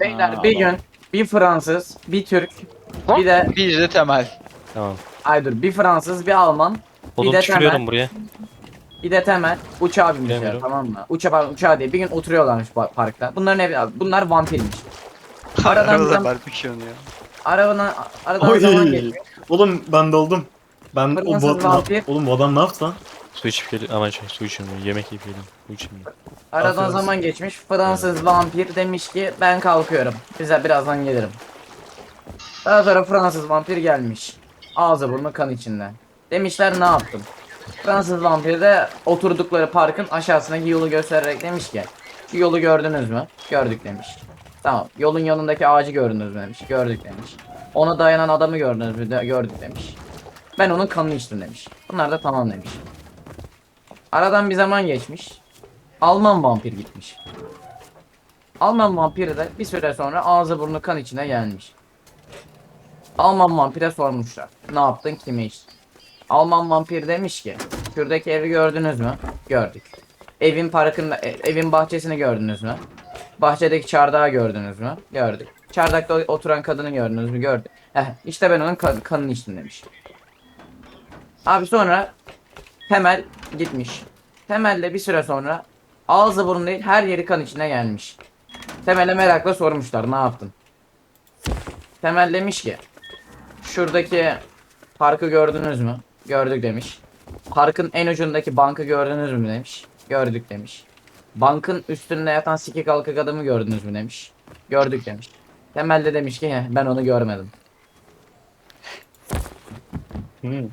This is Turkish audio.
Beyler Aa, bir gün bir Fransız, bir Türk, bir de Bir de temel. Tamam. ay dur bir Fransız, bir Alman, bir Odun de tükürüyorum Temel, buraya. bir de Temel uçağa binmişler Bilemiyorum. tamam mı? Uça, pardon, uçağa değil bir gün oturuyorlarmış pa- parkta. Bunların evi, bunlar vampirmiş. Aradan Arada zam- barbekü yanıyor. Arabana, aradan Oy. zaman geçmiş. Oğlum ben doldum. Ben o bu, vampir. oğlum bu adam ne yaptı lan? Su içip geliyorum. Aman şey su içeyim. Yemek yiyip geliyorum. Su içeyim. Aradan Aferin. zaman geçmiş. Fransız vampir demiş ki ben kalkıyorum. Bize birazdan gelirim. Daha sonra Fransız vampir gelmiş. Ağzı burnu kan içinde. Demişler ne yaptın? Fransız vampir de oturdukları parkın aşağısındaki yolu göstererek demiş ki şu yolu gördünüz mü? Gördük demiş. Tamam. Yolun yanındaki ağacı gördünüz mü demiş. Gördük demiş. Ona dayanan adamı gördünüz mü? De- gördük demiş. Ben onun kanını içtim demiş. Bunlar da tamam demiş. Aradan bir zaman geçmiş. Alman vampir gitmiş. Alman vampiri de bir süre sonra ağzı burnu kan içine gelmiş. Alman vampire sormuşlar. Ne yaptın kime içtin? Alman vampir demiş ki şuradaki evi gördünüz mü? Gördük. Evin parkında e- evin bahçesini gördünüz mü? Bahçedeki çardağı gördünüz mü? Gördük. Çardakta oturan kadını gördünüz mü? Gördük. Heh, işte ben onun kan- kanını içtim demiş. Abi sonra Temel gitmiş. Temel de bir süre sonra ağzı burun değil her yeri kan içine gelmiş. Temel'e merakla sormuşlar ne yaptın? Temel demiş ki şuradaki parkı gördünüz mü? Gördük demiş. Parkın en ucundaki bankı gördünüz mü demiş. Gördük demiş. Bankın üstünde yatan siki kalkık adamı gördünüz mü demiş. Gördük demiş. Temel de demiş ki "Heh, ben onu görmedim. Hmm.